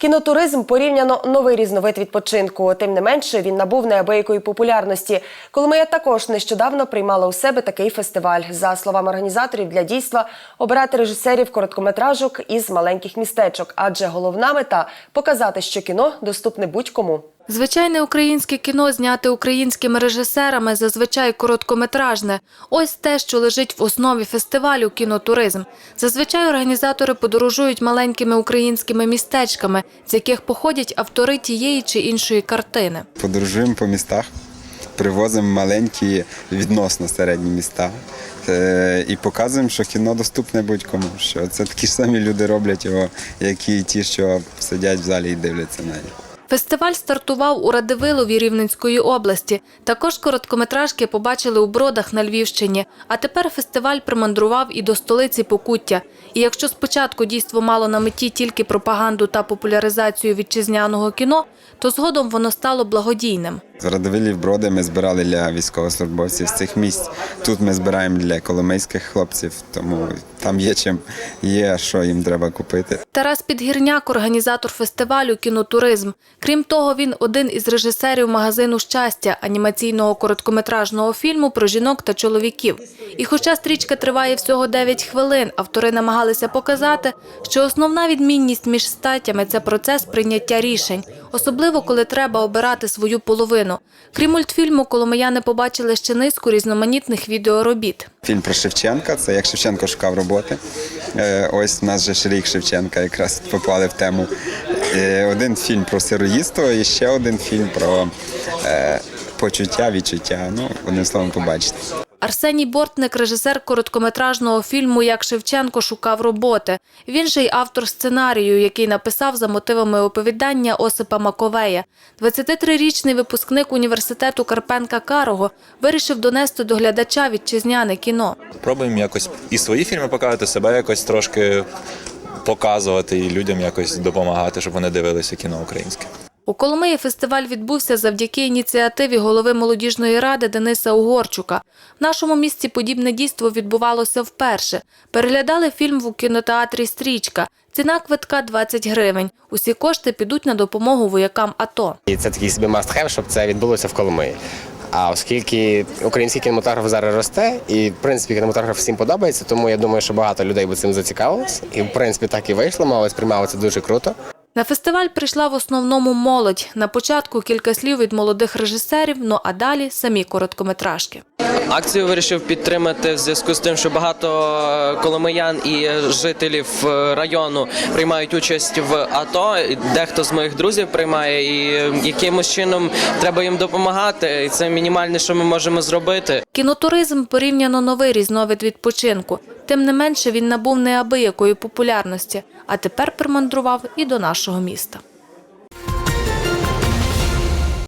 Кінотуризм порівняно новий різновид відпочинку. Тим не менше, він набув неабиякої популярності. Коломия також нещодавно приймала у себе такий фестиваль. За словами організаторів, для дійства обирати режисерів короткометражок із маленьких містечок, адже головна мета показати, що кіно доступне будь-кому. Звичайне українське кіно зняте українськими режисерами, зазвичай короткометражне. Ось те, що лежить в основі фестивалю кінотуризм. Зазвичай організатори подорожують маленькими українськими містечками, з яких походять автори тієї чи іншої картини. Подорожуємо по містах, привозимо маленькі відносно середні міста е, і показуємо, що кіно доступне будь-кому. Що це такі ж самі люди роблять його, як і ті, що сидять в залі і дивляться на нього. Фестиваль стартував у Радивилові Рівненської області. Також короткометражки побачили у Бродах на Львівщині. А тепер фестиваль примандрував і до столиці Покуття. І якщо спочатку дійство мало на меті тільки пропаганду та популяризацію вітчизняного кіно, то згодом воно стало благодійним. З Радовилів броди ми збирали для військовослужбовців з цих місць. Тут ми збираємо для коломийських хлопців, тому там є чим, є що їм треба купити. Тарас Підгірняк – організатор фестивалю «Кінотуризм». Крім того, він один із режисерів магазину «Щастя» – анімаційного короткометражного фільму про жінок та чоловіків. І хоча стрічка триває всього 9 хвилин, автори намагалися показати, що основна відмінність між статтями – це процес прийняття рішень, особливо коли треба обирати свою половину. Крім мультфільму, коломияни побачили ще низку різноманітних відеоробіт. Фільм про Шевченка це як Шевченко шукав роботи. Е, Ось у нас же ж рік Шевченка якраз попали в тему. Е, Один фільм про сироїдство і ще один фільм про е, почуття, відчуття. Ну, одним словом, побачите. Арсеній Бортник – режисер короткометражного фільму «Як Шевченко шукав роботи». Він же й автор сценарію, який написав за мотивами оповідання Осипа Маковея. 23-річний випускник університету Карпенка Карого вирішив донести до глядача вітчизняне кіно. Пробуємо якось і свої фільми показувати, себе якось трошки показувати і людям якось допомагати, щоб вони дивилися кіно українське. У Коломиї фестиваль відбувся завдяки ініціативі голови молодіжної ради Дениса Угорчука. В нашому місті подібне дійство відбувалося вперше. Переглядали фільм в кінотеатрі «Стрічка». Ціна квитка 20 гривень. Усі кошти підуть на допомогу воякам АТО. І це такий собі must-have, щоб це відбулося в Коломиї. А оскільки український кінематограф зараз росте, і в принципі кінематограф всім подобається, тому я думаю, що багато людей би цим зацікавилось. І в принципі так і вийшло, мало сприймали це дуже круто. На фестиваль прийшла в основному молодь. На початку кілька слів від молодих режисерів, ну а далі самі короткометражки. Акцію вирішив підтримати в зв'язку з тим, що багато коломиян і жителів е, району приймають участь в АТО. Дехто з моїх друзів приймає, і якимось чином треба їм допомагати. І це мінімальне, що ми можемо зробити. Кінотуризм порівняно новий різновид відпочинку. Тим не менше він набув неабиякої популярності, а тепер примандрував і до нашого міста.